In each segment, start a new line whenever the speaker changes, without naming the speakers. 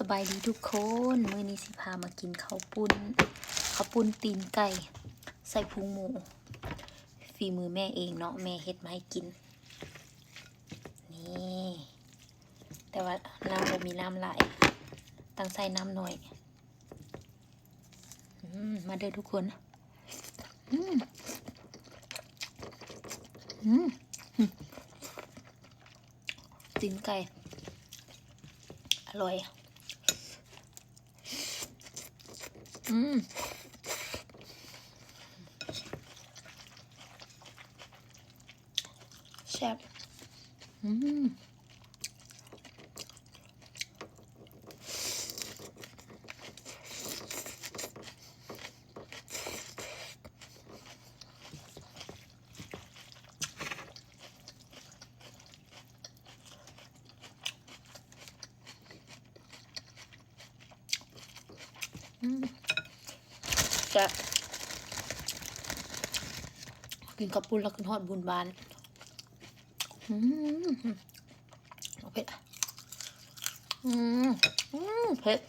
สบายดีทุกคน มื้อนี้สิพามากินข้าวปุ้นข้าวปุ้นตีนไก่ ใส่พุงหมู ฝีมือแม่เองเนาะแม่เฮ็ดมาให้กิน นี่ แต่ว่าน้ำบ่มีน้ำไหลตั้งใส่น้ำหน่อยอมมาเด้อทุกคนอืมอืมตีนไก่อร่อย อืมแซ่บอืม จะกินกับปุ้นแล้วกินฮอดบุญบานอืมเผ็ดอืมอืมเผ็ด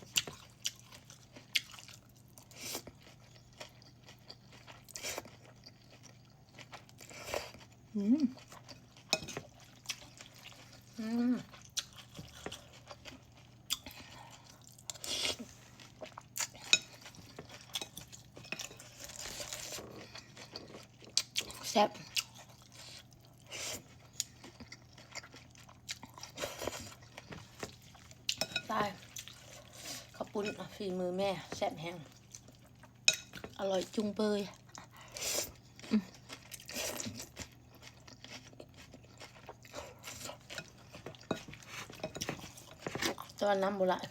อืมอืม ซ่บตายข้าวปุ้นฝีมือแม่ แซ่บแห้งอร่อยจุงเบยตอนน้ำโบราณ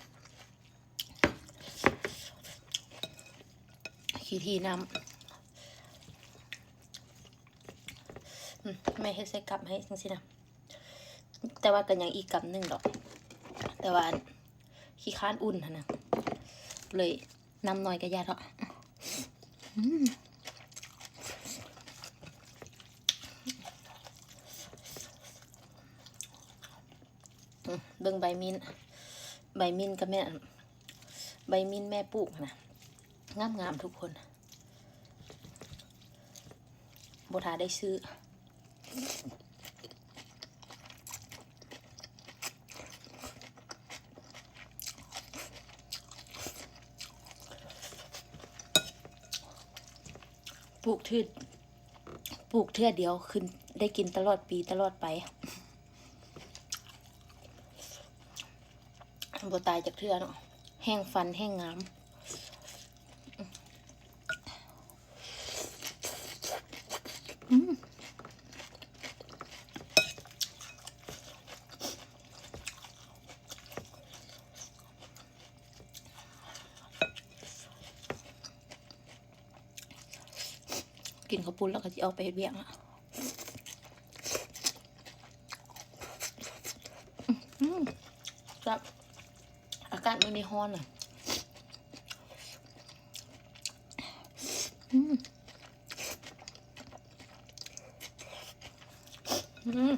ขี้ทีน้ำ อืมแม่ให้ใส่กลับให้จังสินะแต่ว่ากันยังอีกกำหนึ่งดอก แต่ว่าขี้ค้านอุ่นนะเลยนำหน่อยกระยาเถอะเบิ่งใบมินใบมินกับแม่ ใบมินแม่ปลูกนะงามงามๆทุกคนโบทาได้ซื้อ ปลูกทืดปลูกเทื่อเดียวขึ้นได้กินตลอดปีตลอดไปบ่ตายจากเทื่อเนาะแห้งฟันแห้งงามอืม กินข้าวปุ้นแล้วก็จะเอาไปเบี้ยงอะครับอากาศไม่มีฮ้อนอะอืมอืม